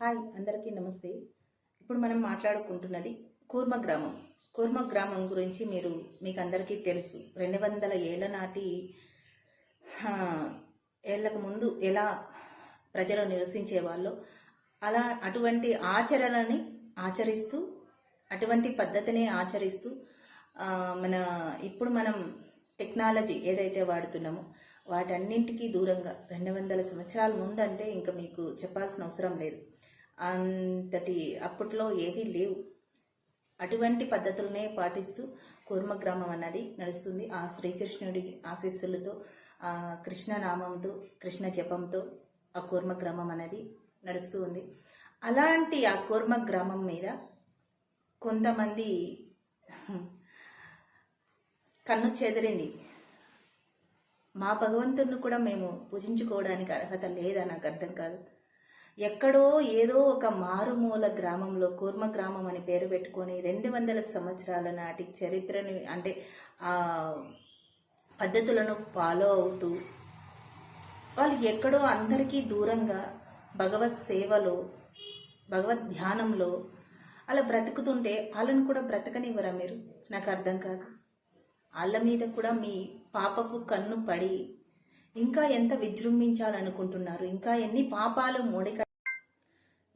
Hi అందరికీ నమస్తే. ఇప్పుడు మనం మాట్లాడుకుంటున్నది కూర్మ గ్రామం. కూర్మ గ్రామం గురించి మీరు మీకు అందరికీ తెలుసు. రెండు వందల ఏళ్ళ నాటి ఏళ్ళకు ముందు ఎలా ప్రజలు నివసించేవాళ్ళు అలా అటువంటి ఆచరణని ఆచరిస్తూ అటువంటి పద్ధతిని ఆచరిస్తూ మన ఇప్పుడు మనం టెక్నాలజీ ఏదైతే వాడుతున్నామో వాటన్నింటికీ దూరంగా రెండు వందల సంవత్సరాల ముందంటే ఇంకా మీకు చెప్పాల్సిన అవసరం లేదు. అంతటి అప్పట్లో ఏవీ లేవు. అటువంటి పద్ధతులనే పాటిస్తూ కూర్మ గ్రామం అన్నది నడుస్తుంది. ఆ శ్రీకృష్ణుడి ఆశీస్సులతో ఆ కృష్ణ నామంతో కృష్ణ జపంతో ఆ కూర్మ గ్రామం అనేది నడుస్తూ ఉంది. అలాంటి ఆ కూర్మ గ్రామం మీద కొంతమంది కన్ను చెదిరింది. మా భగవంతుడిని కూడా మేము పూజించుకోవడానికి అర్హత లేదా నాకు అర్థం కాదు. ఎక్కడో ఏదో ఒక మారుమూల గ్రామంలో కూర్మ గ్రామం అని పేరు పెట్టుకొని రెండు వందల సంవత్సరాల నాటి చరిత్రని అంటే ఆ పద్ధతులను ఫాలో అవుతూ వాళ్ళు ఎక్కడో అందరికీ దూరంగా భగవత్ సేవలో భగవద్ ధ్యానంలో అలా బ్రతుకుతుంటే వాళ్ళని కూడా బ్రతకనివ్వరా మీరు? నాకు అర్థం కాదు. వాళ్ళ మీద కూడా మీ పాపపు కన్ను పడి ఇంకా ఎంత విజృంభించాలనుకుంటున్నారు? ఇంకా ఎన్ని పాపాలు మూడిక?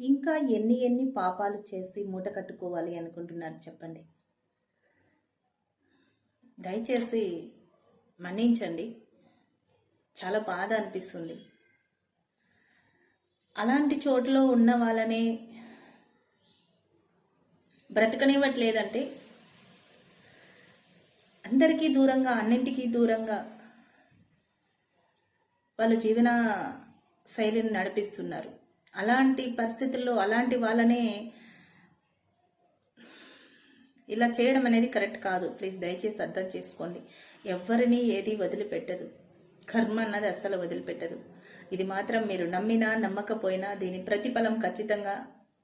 ఇంకా ఎన్ని ఎన్ని పాపాలు చేసి మూట కట్టుకోవాలి అనుకుంటున్నారు చెప్పండి. దయచేసి మన్నించండి. చాలా బాధ అనిపిస్తుంది. అలాంటి చోట్ల ఉన్న వాళ్ళనే బ్రతకనివ్వట్లేదంటే అందరికీ దూరంగా అన్నింటికీ దూరంగా వాళ్ళ జీవన శైలిని నడిపిస్తున్నారు. అలాంటి పరిస్థితుల్లో అలాంటి వాళ్ళనే ఇలా చేయడం అనేది కరెక్ట్ కాదు. ప్లీజ్ దయచేసి అర్థం చేసుకోండి. ఎవరిని ఏది వదిలిపెట్టదు. కర్మ అన్నది అస్సలు వదిలిపెట్టదు. ఇది మాత్రం మీరు నమ్మినా నమ్మకపోయినా దీని ప్రతిఫలం ఖచ్చితంగా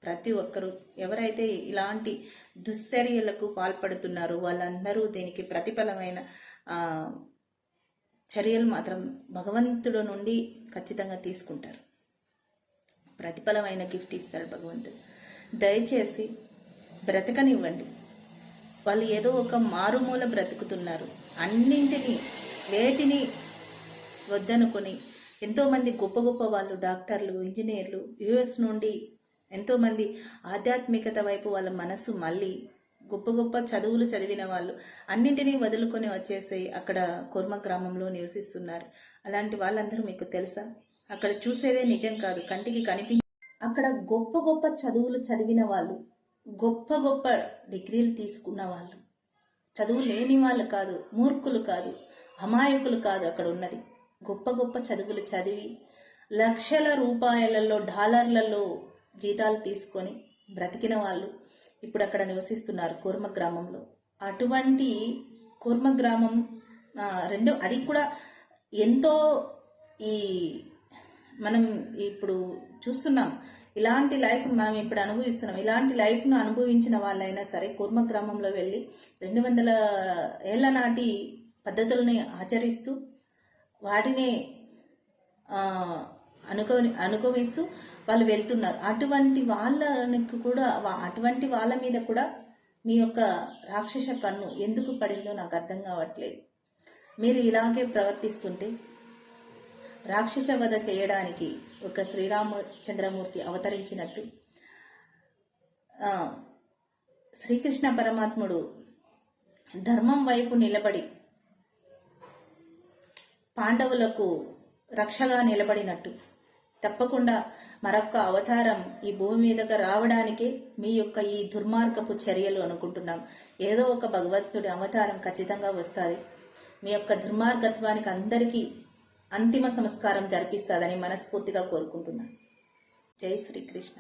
ప్రతి ఒక్కరూ ఎవరైతే ఇలాంటి దుశ్చర్యలకు పాల్పడుతున్నారో వాళ్ళందరూ దీనికి ప్రతిఫలమైన చర్యలు మాత్రం భగవంతుడు నుండి ఖచ్చితంగా తీసుకుంటారు. ప్రతిఫలమైన గిఫ్ట్ ఇస్తాడు భగవంతుడు. దయచేసి బ్రతకనివ్వండి. వాళ్ళు ఏదో ఒక మారుమూల బ్రతుకుతున్నారు. అన్నింటినీ వేటిని వద్దనుకొని ఎంతోమంది గొప్ప గొప్ప వాళ్ళు డాక్టర్లు ఇంజనీర్లు యుఎస్ నుండి ఎంతోమంది ఆధ్యాత్మికత వైపు వాళ్ళ మనసు మళ్ళీ గొప్ప గొప్ప చదువులు చదివిన వాళ్ళు అన్నింటినీ వదులుకొని వచ్చేసి అక్కడ కుర్మ గ్రామంలో నివసిస్తున్నారు. అలాంటి వాళ్ళందరూ మీకు తెలుసా? అక్కడ చూసేదే నిజం కాదు కంటికి కనిపి అక్కడ గొప్ప గొప్ప చదువులు చదివిన వాళ్ళు గొప్ప గొప్ప డిగ్రీలు తీసుకున్న వాళ్ళు. చదువు లేని వాళ్ళు కాదు మూర్ఖులు కాదు అమాయకులు కాదు అక్కడ ఉన్నది. గొప్ప గొప్ప చదువులు చదివి లక్షల రూపాయలలో డాలర్లలో జీతాలు తీసుకొని బ్రతికిన వాళ్ళు ఇప్పుడు అక్కడ నివసిస్తున్నారు కూర్మ గ్రామంలో. అటువంటి కూర్మ గ్రామం రెండు రెండో అది కూడా ఎంతో ఈ మనం ఇప్పుడు చూస్తున్నాం. ఇలాంటి లైఫ్ మనం ఇప్పుడు అనుభవిస్తున్నాం. ఇలాంటి లైఫ్ను అనుభవించిన వాళ్ళైనా సరే కూర్మ గ్రామంలో వెళ్ళి రెండు వందల ఏళ్ళ నాటి పద్ధతులని ఆచరిస్తూ వాటిని అనుకోని అనుకోవేస్తూ అనుభవిస్తూ వాళ్ళు వెళ్తున్నారు. అటువంటి వాళ్ళకి కూడా వా- అటువంటి వాళ్ళ మీద కూడా మీ యొక్క రాక్షస కన్ను ఎందుకు పడిందో నాకు అర్థం కావట్లేదు. మీరు ఇలాగే ప్రవర్తిస్తుంటే రాక్షస వధ చేయడానికి ఒక శ్రీరామచంద్రమూర్తి అవతరించినట్టు శ్రీకృష్ణ పరమాత్ముడు ధర్మం వైపు నిలబడి పాండవులకు రక్షగా నిలబడినట్టు తప్పకుండా మరొక్క అవతారం ఈ భూమి మీదగా రావడానికి మీ యొక్క ఈ దుర్మార్గపు చర్యలు అనుకుంటున్నాం. ఏదో ఒక భగవంతుడి అవతారం ఖచ్చితంగా వస్తుంది. మీ యొక్క దుర్మార్గత్వానికి అందరికీ అంతిమ సంస్కారం జరిపిస్తుందని మనస్ఫూర్తిగా కోరుకుంటున్నాను. జై శ్రీకృష్ణ.